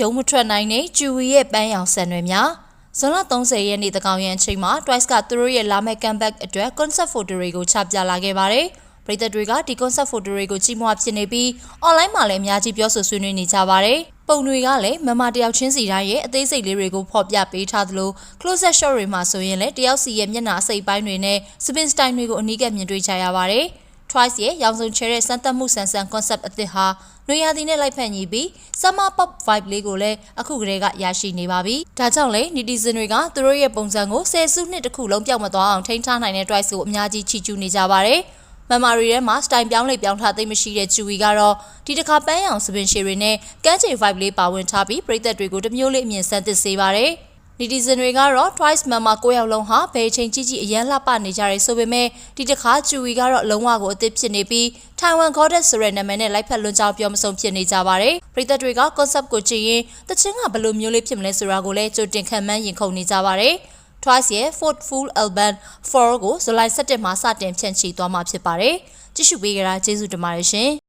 ရုံမထွက်နိုင်တဲ့ကျူဝီရဲ့ပန်းရောင်ဆန်တွေများဇွန်လ30ရက်နေ့တကောင်ရန်အချိန်မှာ Twice ကသူတို့ရဲ့လာမယ့် comeback အတွက် concept photo တွေကိုချပြလာခဲ့ပါတယ်။ပရိသတ်တွေကဒီ concept photo တွေကိုကြည့်မွားဖြစ်နေပြီး online မှာလည်းအများကြီးပြောဆိုဆွေးနွေးနေကြပါတယ်။ပုံတွေကလည်းမမတယောက်ချင်းစီတိုင်းရဲ့အသေးစိတ်လေးတွေကိုဖော်ပြပေးထားသလို close up shot တွေမှာဆိုရင်လည်းတယောက်စီရဲ့မျက်နှာအစိပ်ပိုင်းတွေနဲ့ spin style တွေကိုအနီးကပ်မြင်တွေ့ကြရပါတယ်။ Twice ရဲ့ရောင်စုံချဲတဲ့စမ်းသပ်မှုဆန်ဆန် concept အသစ်ဟာနွေရာသီနဲ့လိုက်ဖက်ညီပြီး summer pop vibe လေးကိုလည်းအခုကတည်းကရရှိနေပါပြီ။ဒါကြောင့်လည်း netizen တွေကသူတို့ရဲ့ပုံစံကိုဆယ်စုနှစ်တစ်ခုလုံးပြောင်းမသွားအောင်ထိန်းထားနိုင်တဲ့ Twice ကိုအများကြီးချီးကျူးနေကြပါတယ်။မမာရီထဲမှာစတိုင်ပြောင်းလေပြောင်းထားသိမရှိတဲ့ကျူဝီကတော့ဒီတစ်ခါပန်းရောင်စပင်ရှည်တွေနဲ့ကန်းချေ vibe လေးပါဝင်ထားပြီးပရိသတ်တွေကိုတစ်မျိုးလေးအမြင်ဆန်းသစ်စေပါတယ်။ netizen တွေကတော့ Twice Mama ကိုယောက်လုံးဟာဘယ်အချိန်ကြီးကြီးအရန်လှပနေကြရဲဆိုပေမဲ့ဒီတစ်ခါကျူဝီကတော့လုံးဝကိုအသစ်ဖြစ်နေပြီး Taiwan Goddess ဆိုတဲ့နာမည်နဲ့လိုက်ဖက်လွန်ကြောင်းပြောမဆုံးဖြစ်နေကြပါတယ်ပရိသတ်တွေက concept ကိုကြည့်ရင်တချင်းကဘယ်လိုမျိုးလေးဖြစ်မလဲဆိုတာကိုလည်းကြိုတင်ခံမှန်းရင်ခုန်နေကြပါတယ် Twice ရဲ့ Fourth Full Album 4ကိုဇူလိုင်17မှာစတင်ဖြန့်ချိသွားမှာဖြစ်ပါတယ်ကြည့်ရှုပေးကြတာကျေးဇူးတင်ပါတယ်ရှင်